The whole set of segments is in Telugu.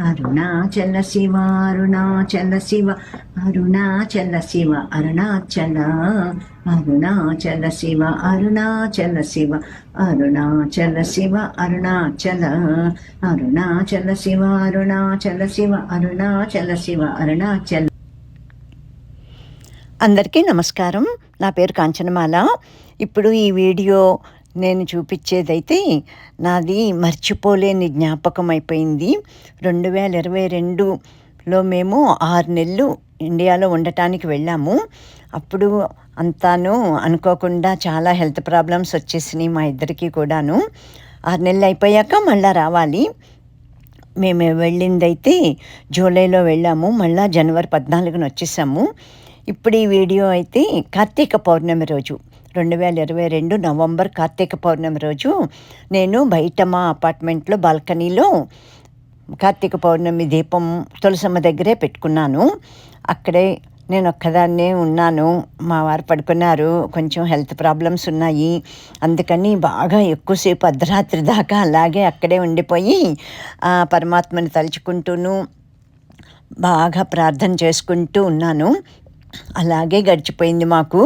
అరుణాచల శివ అరుణాచల శివ అరుణాచల శివ అరుణాచల అరుణాచల శివ అరుణాచల శివ అరుణాచల శివ అరుణాచల అరుణాచల శివ అరుణాచల శివ అరుణాచల శివ అరుణాచల. అందరికీ నమస్కారం. నా పేరు కాంచనమాల. ఇప్పుడు ఈ వీడియో నేను చూపించేదైతే నాది మర్చిపోలేని జ్ఞాపకం అయిపోయింది రెండు వేల ఇరవై రెండులో మేము ఆరు నెలలు ఇండియాలో ఉండటానికి వెళ్ళాము. అప్పుడు అంతాను అనుకోకుండా చాలా హెల్త్ ప్రాబ్లమ్స్ వచ్చేసినాయి మా ఇద్దరికి కూడాను. ఆరు నెలలు అయిపోయాక మళ్ళీ రావాలి. మేము వెళ్ళిందైతే జూలైలో వెళ్ళాము. మళ్ళా జనవరి పద్నాలుగున వచ్చేసాము. ఇప్పుడు ఈ వీడియో అయితే కార్తీక పౌర్ణమి రోజు. రెండు వేల ఇరవై రెండు నవంబర్ కార్తీక పౌర్ణమి రోజు నేను బయట మా అపార్ట్మెంట్లో బాల్కనీలో కార్తీక పౌర్ణమి దీపం తులసమ్మ దగ్గరే పెట్టుకున్నాను. అక్కడే నేను ఒక్కదాన్నే ఉన్నాను. మా వారు పడుకున్నారు. కొంచెం హెల్త్ ప్రాబ్లమ్స్ ఉన్నాయి. అందుకని బాగా ఎక్కువసేపు అర్ధరాత్రి దాకా అలాగే అక్కడే ఉండిపోయి ఆ పరమాత్మని తలుచుకుంటూను బాగా ప్రార్థన చేసుకుంటూ ఉన్నాను. అలాగే గడిచిపోయింది మాకు.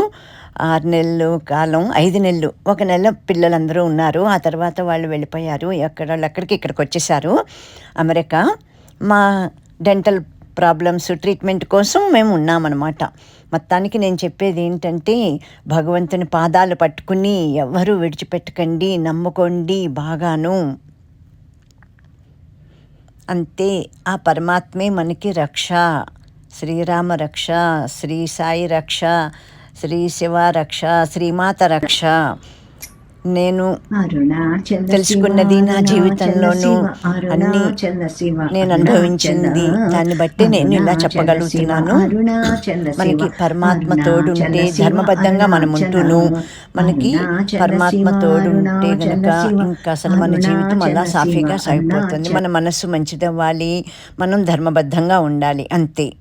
ఆరు నెలలు కాలం ఐదు నెలలు. ఒక నెల పిల్లలందరూ ఉన్నారు. ఆ తర్వాత వాళ్ళు వెళ్ళిపోయారు. ఎక్కడ వాళ్ళు ఎక్కడికి ఇక్కడికి వచ్చేసారు అమెరికా. మా డెంటల్ ప్రాబ్లమ్స్ ట్రీట్మెంట్ కోసం మేము ఉన్నామన్నమాట. మొత్తానికి నేను చెప్పేది ఏంటంటే భగవంతుని పాదాలు పట్టుకుని ఎవరు విడిచిపెట్టకండి నమ్ముకోండి బాగాను. అంతే. ఆ పరమాత్మే మనకి రక్ష. శ్రీరామ రక్ష శ్రీ సాయి రక్ష శ్రీ శివ రక్ష శ్రీమాత రక్ష. నేను తెలుసుకున్నది నా జీవితంలోనూ అన్ని నేను అనుభవించింది. దాన్ని బట్టి నేను ఇలా చెప్పగలుగుతున్నాను. మనకి పరమాత్మ తోడుంటే ధర్మబద్ధంగా మనం ఉంటూను మనకి పరమాత్మ తోడుంటే గనక ఇంకా అసలు మన జీవితం అలా సాఫీగా సాగిపోతుంది. మన మనస్సు మంచిదవ్వాలి. మనం ధర్మబద్ధంగా ఉండాలి. అంతే.